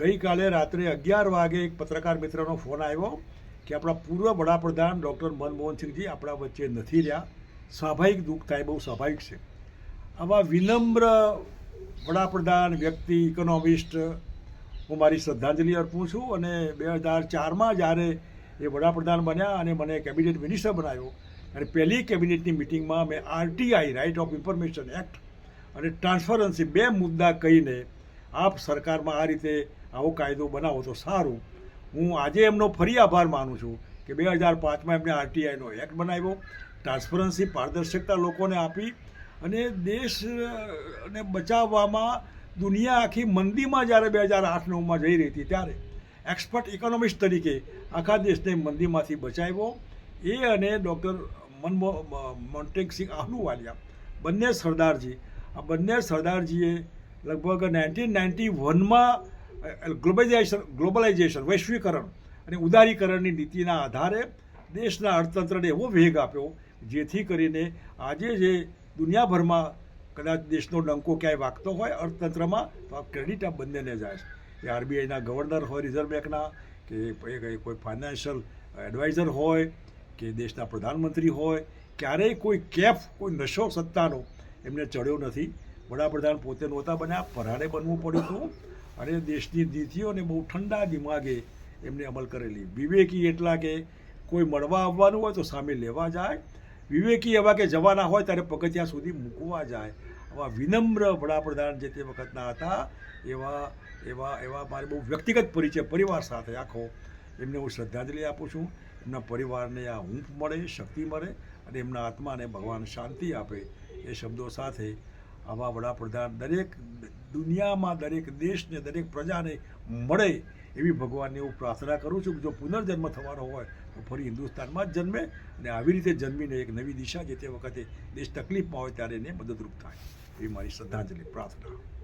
ગઈકાલે રાત્રે અગિયાર વાગે એક પત્રકાર મિત્રનો ફોન આવ્યો કે આપણા પૂર્વ વડાપ્રધાન ડૉક્ટર મનમોહનસિંહજી આપણા વચ્ચે નથી રહ્યા. સ્વાભાવિક દુઃખ થાય, બહુ સ્વાભાવિક છે. આવા વિનમ્ર વડાપ્રધાન, વ્યક્તિ, ઇકોનોમિસ્ટ, હું મારી શ્રદ્ધાંજલિ અર્પું છું અને બે હજાર ચારમાં જ્યારે એ વડાપ્રધાન બન્યા અને મને કેબિનેટ મિનિસ્ટર બનાવ્યો અને પહેલી કેબિનેટની મિટિંગમાં મેં RTI right of information act અને ટ્રાન્સફરન્સી બે મુદ્દા કહીને આપ સરકારમાં આ રીતે આવો કાયદો બનાવો તો સારું. હું આજે એમનો ફરી આભાર માનું છું કે બે હજાર પાંચમાં એમણે આરટીઆઈનો એક્ટ બનાવ્યો. ટ્રાન્સપરન્સી, પારદર્શકતા લોકોને આપી અને દેશને બચાવવામાં દુનિયા આખી મંદીમાં જ્યારે બે હજાર આઠ નવમાં જઈ રહી હતી ત્યારે એક્સપર્ટ ઇકોનોમિસ્ટ તરીકે આખા દેશને મંદીમાંથી બચાવ્યો. એ અને ડૉક્ટર મનમો મોન્ટેકસિંહ આહલુવાલિયા, બંને સરદારજી. આ બંને સરદારજીએ લગભગ નાઇન્ટીન નાઇન્ટી વનમાં ગ્લોબલાઇઝેશન ગ્લોબલાઇઝેશન, વૈશ્વિકરણ અને ઉદારીકરણની નીતિના આધારે દેશના અર્થતંત્રને એવો વેગ આપ્યો જેથી કરીને આજે જે દુનિયાભરમાં કદાચ દેશનો ડંકો ક્યાંય વાગતો હોય, અર્થતંત્રમાં તો આ ક્રેડિટ આ બંનેને જાય છે. એ આરબીઆઈના ગવર્નર હોય રિઝર્વ બેંકના કે કોઈ ફાઇનાન્શિયલ એડવાઇઝર હોય કે દેશના પ્રધાનમંત્રી હોય, ક્યારેય કોઈ કેફ, કોઈ નશો સત્તાનો એમને ચડ્યો નથી. વડાપ્રધાન પોતે નહોતા બન્યા પરાણે બનવું પડ્યું હતું. અને દેશની નીતિઓને બહુ ઠંડા દિમાગે એમને અમલ કરેલી. વિવેકી એટલા કે કોઈ મળવા આવવાનું હોય તો સામે લેવા જાય. વિવેકી એવા કે જવાના હોય ત્યારે પગથિયા સુધી મૂકવા જાય. આવા વિનમ્ર વડાપ્રધાન જે તે વખતના હતા, એવા એવા એવા મારે બહુ વ્યક્તિગત પરિચય, પરિવાર સાથે આખો, એમને હું શ્રદ્ધાંજલિ આપું છું. એમના પરિવારને આ હૂંફ મળે, શક્તિ મળે અને એમના આત્માને ભગવાન શાંતિ આપે એ શબ્દો સાથે આવા વડાપ્રધાન દરેક દુનિયામાં દરેક દેશને, દરેક પ્રજાને મળે એવી ભગવાનની હું પ્રાર્થના કરું છું કે જો પુનર્જન્મ થવાનો હોય, તો ફરી હિન્દુસ્તાનમાં જ જન્મે અને આવી રીતે જન્મીને એક નવી દિશા જે તે વખતે દેશ તકલીફમાં હોય ત્યારે એને મદદરૂપ થાય. એવી મારી શ્રદ્ધાંજલિ, પ્રાર્થના.